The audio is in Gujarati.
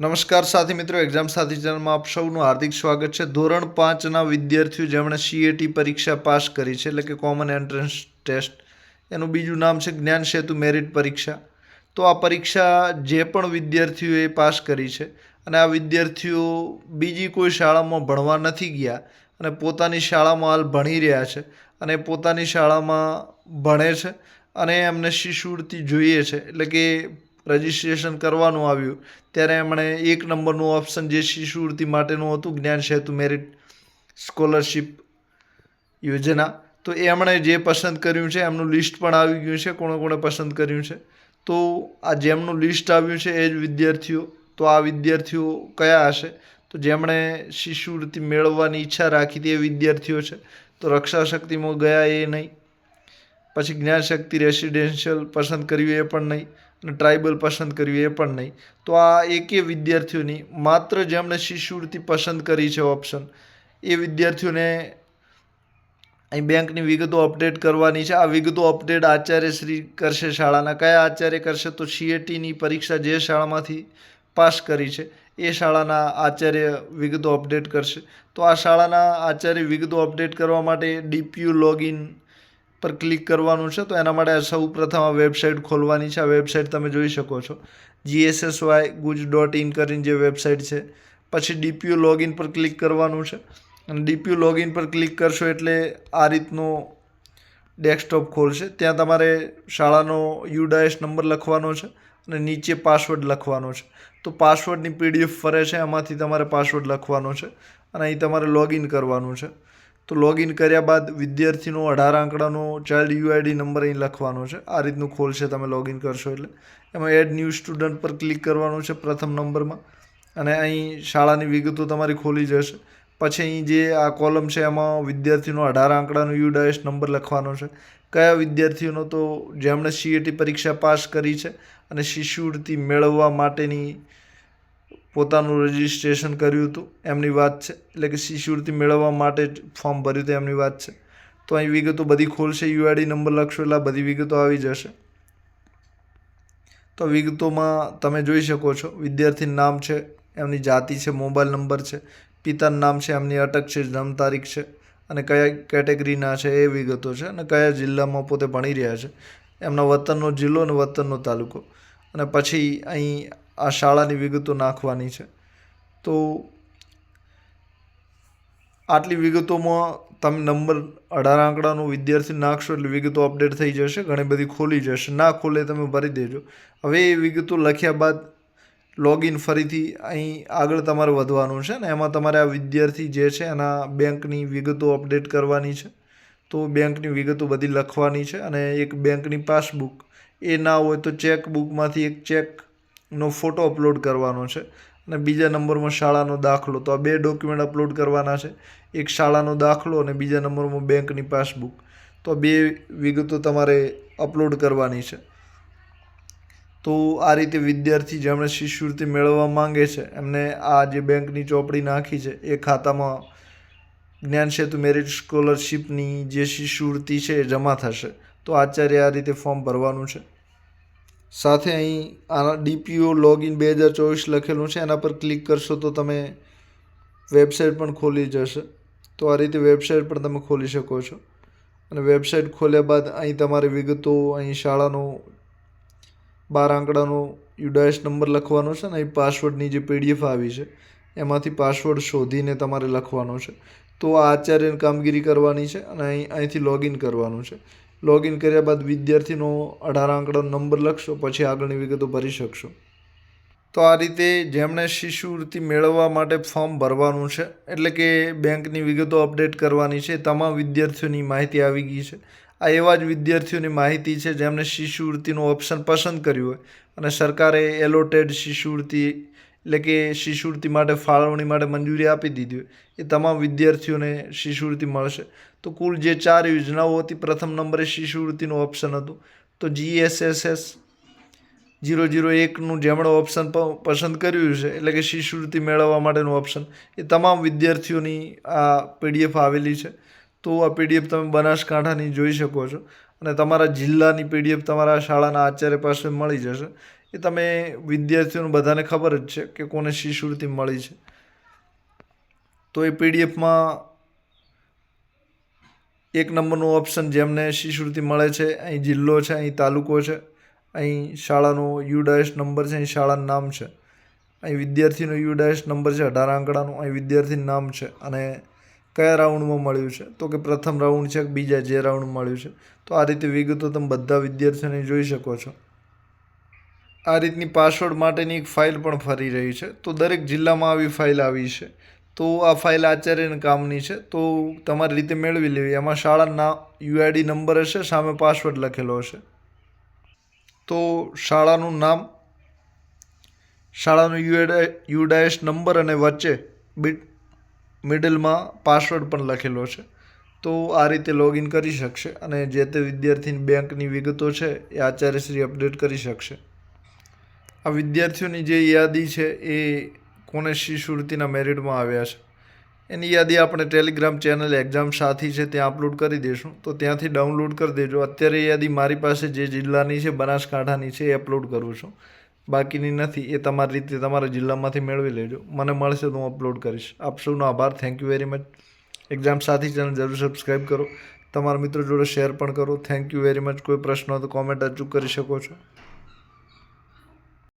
નમસ્કાર સાથી મિત્રો એક્ઝામ સાથી ચેનલમાં આપ સૌનું હાર્દિક સ્વાગત છે. ધોરણ પાંચના વિદ્યાર્થીઓ જેમણે સીએટી પરીક્ષા પાસ કરી છે, એટલે કે કોમન એન્ટ્રન્સ ટેસ્ટ એનું બીજું નામ છે જ્ઞાન સેતુ મેરિટ પરીક્ષા. તો આ પરીક્ષા જે પણ વિદ્યાર્થીઓએ પાસ કરી છે, અને આ વિદ્યાર્થીઓ બીજી કોઈ શાળામાં ભણવા નથી ગયા, અને પોતાની શાળામાં હાલ ભણી રહ્યા છે, અને પોતાની શાળામાં ભણે છે, અને એમને શિષ્યવૃત્તિ જોઈએ છે. એટલે કે રજિસ્ટ્રેશન કરવાનું આવ્યું. ત્યારે એમણે એક નંબરનું ઓપ્શન જે શિષ્યવૃત્તિ માટેનું હતું, જ્ઞાન સેતુ મેરિટ સ્કોલરશિપ યોજના. તો એમણે જે પસંદ કર્યું છે, એમનું લિસ્ટ પણ આવી ગયું છે, કોણે કોણે પસંદ કર્યું છે. તો આ જેમનું લિસ્ટ આવ્યું છે એ જ વિદ્યાર્થીઓ. તો આ વિદ્યાર્થીઓ કયા હશે? તો જેમણે શિષ્યવૃત્તિ મેળવવાની ઈચ્છા રાખી એ વિદ્યાર્થીઓ છે. તો રક્ષા શક્તિમાં ગયા એ નહીં. પછી જ્ઞાન શક્તિ રેસિડેન્શિયલ પસંદ કર્યું એ પણ નહીં. અને ટ્રાઇબલ પસંદ કર્યું એ પણ નહીં. તો આ એકે વિદ્યાર્થીઓની માત્ર જેમણે શિષ્યવૃત્તિ પસંદ કરી છે ઓપ્શન, એ વિદ્યાર્થીઓને અહીં બેંકની વિગતો અપડેટ કરવાની છે. આ વિગતો અપડેટ આચાર્યશ્રી કરશે શાળાના. કયા આચાર્ય કરશે? તો સીએટીની પરીક્ષા જે શાળામાંથી પાસ કરી છે, એ શાળાના આચાર્ય વિગતો અપડેટ કરશે. તો આ શાળાના આચાર્ય વિગતો અપડેટ કરવા માટે ડીપીયુ લોગિન પર ક્લિક કરવાનું છે, તો એના માટે સૌ પ્રથમ આ વેબસાઇટ ખોલવાની છે. આ વેબસાઇટ તમે જોઈ શકો છો. જીએસએસવાય ગુજ ડોટ ઇન કરીને જે વેબસાઇટ છે. પછી ડીપીયુ લોગિન પર ક્લિક કરવાનું છે. અને ડીપીયુ લોગિન પર ક્લિક કરશો એટલે આ રીતનો ડેસ્કટોપ ખોલશે. ત્યાં તમારે શાળાનો યુડાયસ નંબર લખવાનો છે અને નીચે પાસવર્ડ લખવાનો છે. તો પાસવર્ડની પીડીએફ ફરે છે, એમાંથી તમારે પાસવર્ડ લખવાનો છે અને અહીં તમારે લોગિન કરવાનું છે. તો લોગિન કર્યા બાદ વિદ્યાર્થીનો અઢાર આંકડાનો ચાઇલ્ડ યુઆઈડી નંબર અહીં લખવાનો છે. આ રીતનું ખોલશે તમે લોગિન કરશો એટલે. એમાં એડ ન્યૂ સ્ટુડન્ટ પર ક્લિક કરવાનું છે પ્રથમ નંબરમાં અને અહીં શાળાની વિગતો તમારી ખોલી જશે. પછી અહીં જે આ કોલમ છે એમાં વિદ્યાર્થીનો અઢાર આંકડાનો યુડાએસ નંબર લખવાનો છે. કયા વિદ્યાર્થીઓનો તો જેમણે સીએટી પરીક્ષા પાસ કરી છે અને શિષ્યવૃત્તિ મેળવવા માટેની પોતાનું રજિસ્ટ્રેશન કર્યું હતું, એમની વાત છે. એટલે કે શિષ્યવૃત્તિ મેળવવા માટે જ ફોર્મ ભર્યું હતું, એમની વાત છે. તો અહીં વિગતો બધી ખોલશે યુઆઈડી નંબર લખશો એટલે બધી વિગતો આવી જશે. તો વિગતોમાં તમે જોઈ શકો છો, વિદ્યાર્થીનું નામ છે, એમની જાતિ છે, મોબાઈલ નંબર છે, પિતાનું નામ છે, એમની અટક છે, જન્મ તારીખ છે, અને કયા કેટેગરીના છે એ વિગતો છે અને કયા જિલ્લામાં પોતે ભણી રહ્યા છે. એમના વતનનો જિલ્લો અને વતનનો તાલુકો. અને પછી અહીં આ શાળાની વિગતો નાખવાની છે. તો આટલી વિગતોમાં તમે નંબર અઢાર આંકડાનો વિદ્યાર્થી નાખશો એટલે વિગતો અપડેટ થઈ જશે, ઘણી બધી ખોલી જશે. ના ખોલે તમે ભરી દેજો. હવે એ વિગતો લખ્યા બાદ લોગિન ફરીથી અહીં આગળ તમારે વધવાનું છે ને, એમાં તમારે આ વિદ્યાર્થી જે છે એના બેંકની વિગતો અપડેટ કરવાની છે. તો બેંકની વિગતો બધી લખવાની છે અને એક બેંકની પાસબુક. એ ના હોય તો ચેકબુકમાંથી એક ચેકનો ફોટો અપલોડ કરવાનો છે અને બીજા નંબરમાં શાળાનો દાખલો. તો આ બે ડોક્યુમેન્ટ અપલોડ કરવાના છે. એક શાળાનો દાખલો અને બીજા નંબરમાં બેંકની પાસબુક. તો બે વિગતો તમારે અપલોડ કરવાની છે. તો આ રીતે વિદ્યાર્થી જેમણે શિષ્યવૃત્તિ મેળવવા માંગે છે, એમને આ જે બેંકની ચોપડી નાખી છે, એ ખાતામાં જ્ઞાન સેતુ મેરિટ સ્કોલરશીપની જે શિષ્યવૃત્તિ છે એ જમા થશે. તો આચાર્ય આ રીતે ફોર્મ ભરવાનું છે. સાથે અહીં આના ડીપીઓ લોગિન બે હજાર ચોવીસ લખેલું છે, એના પર ક્લિક કરશો તો તમે વેબસાઇટ પણ ખોલી જશે. તો આ રીતે વેબસાઇટ પણ તમે ખોલી શકો છો. અને વેબસાઇટ ખોલ્યા બાદ અહીં તમારી વિગતો, અહીં શાળાનો બાર આંકડાનો યુડાયસ નંબર લખવાનો છે અને અહીં પાસવર્ડની જે પીડીએફ આવી છે, એમાંથી પાસવર્ડ શોધીને તમારે લખવાનો છે. તો આ આચાર્યની કામગીરી કરવાની છે અને અહીં અહીંથી લોગિન કરવાનું છે. લોગિન કર્યા બાદ વિદ્યાર્થીનો અઢાર આંકડાનો નંબર લખશો, પછી આગળની વિગતો ભરી શકશો. તો આ રીતે જેમણે શિષ્યવૃત્તિ મેળવવા માટે ફોર્મ ભરવાનું છે, એટલે કે બેંકની વિગતો અપડેટ કરવાની છે, તમામ વિદ્યાર્થીઓની માહિતી આવી ગઈ છે. આ એવા જ વિદ્યાર્થીઓની માહિતી છે જેમણે શિષ્યવૃત્તિનું ઓપ્શન પસંદ કર્યું હોય અને સરકારે એલોટેડ શિષ્યવૃત્તિ એટલે કે શિષ્યવૃત્તિ માટે ફાળવણી માટે મંજૂરી આપી દીધી હોય, એ તમામ વિદ્યાર્થીઓને શિષ્યવૃત્તિ મળશે. તો કુલ જે ચાર યોજનાઓ હતી, પ્રથમ નંબરે શિષ્યવૃત્તિનું ઓપ્શન હતું. તો જીએસએસએસ જીરો જીરો એકનું જેમણે ઓપ્શન પસંદ કર્યું છે, એટલે કે શિષ્યવૃત્તિ મેળવવા માટેનું ઓપ્શન એ તમામ વિદ્યાર્થીઓની આ પીડીએફ આવેલી છે. તો આ પીડીએફ તમે બનાસકાંઠાની જોઈ શકો છો. અને તમારા જિલ્લાની પીડીએફ તમારા શાળાના આચાર્ય પાસે મળી જશે. એ તમે વિદ્યાર્થીઓને બધાને ખબર જ છે કે કોને શિષ્યવૃત્તિ મળી છે. તો એ પીડીએફમાં એક નંબરનું ઓપ્શન જેમને શિષ્યવૃત્તિ મળે છે, અહીં જિલ્લો છે, અહીં તાલુકો છે, અહીં શાળાનો યુડાયસ નંબર છે, અહીં શાળાનું નામ છે. અહીં વિદ્યાર્થીનો યુડાયસ નંબર છે, અઢાર આંકડાનું, અહીં વિદ્યાર્થીનું નામ છે અને કયા રાઉન્ડમાં મળ્યું છે. તો કે પ્રથમ રાઉન્ડ છે બીજા જે રાઉન્ડ મળ્યું છે. તો આ રીતે વિગતો તમે બધા વિદ્યાર્થીઓને જોઈ શકો છો. આ રીતની પાસવર્ડ માટેની એક ફાઇલ પણ ફરી રહી છે. તો દરેક જિલ્લામાં આવી ફાઇલ આવી છે. તો આ ફાઇલ આચાર્યના કામની છે. તો તમારી રીતે મેળવી લેવી. એમાં શાળાના યુઆઈડી નંબર હશે, સામે પાસવર્ડ લખેલો હશે. તો શાળાનું નામ, શાળાનો યુએડ યુડાએસ નંબર અને વચ્ચે બિટ મિડલમાં પાસવર્ડ પણ લખેલો છે. તો આ રીતે લોગિન કરી શકશે અને જે તે વિદ્યાર્થીની બેંકની વિગતો છે, એ આચાર્યશ્રી અપડેટ કરી શકશે. આ વિદ્યાર્થીઓની જે યાદી છે એ કોને શિષ્યવૃત્તિના મેરિટમાં આવ્યા છે? એની યાદી આપણે ટેલિગ્રામ ચેનલ એક્ઝામ સાથી છે ત્યાં અપલોડ કરી દઈશું. તો ત્યાંથી ડાઉનલોડ કરી દેજો. અત્યારે યાદી મારી પાસે જે જિલ્લાની છે, બનાસકાંઠાની છે, એ અપલોડ કરું છું. બાકીની નથી, એ તમારી રીતે તમારા જિલ્લામાંથી મેળવી લેજો. મને મળશે તો હું અપલોડ કરીશ. આપ સૌનો આભાર. Thank you very much exam સાથી ચેનલ જરૂર સબસ્ક્રાઈબ કરો. તમારા મિત્રો જોડે શેર પણ કરો. થેન્ક યુ વેરી મચ કોઈ પ્રશ્ન હોય તો કોમેન્ટ અચૂક કરી શકો છો.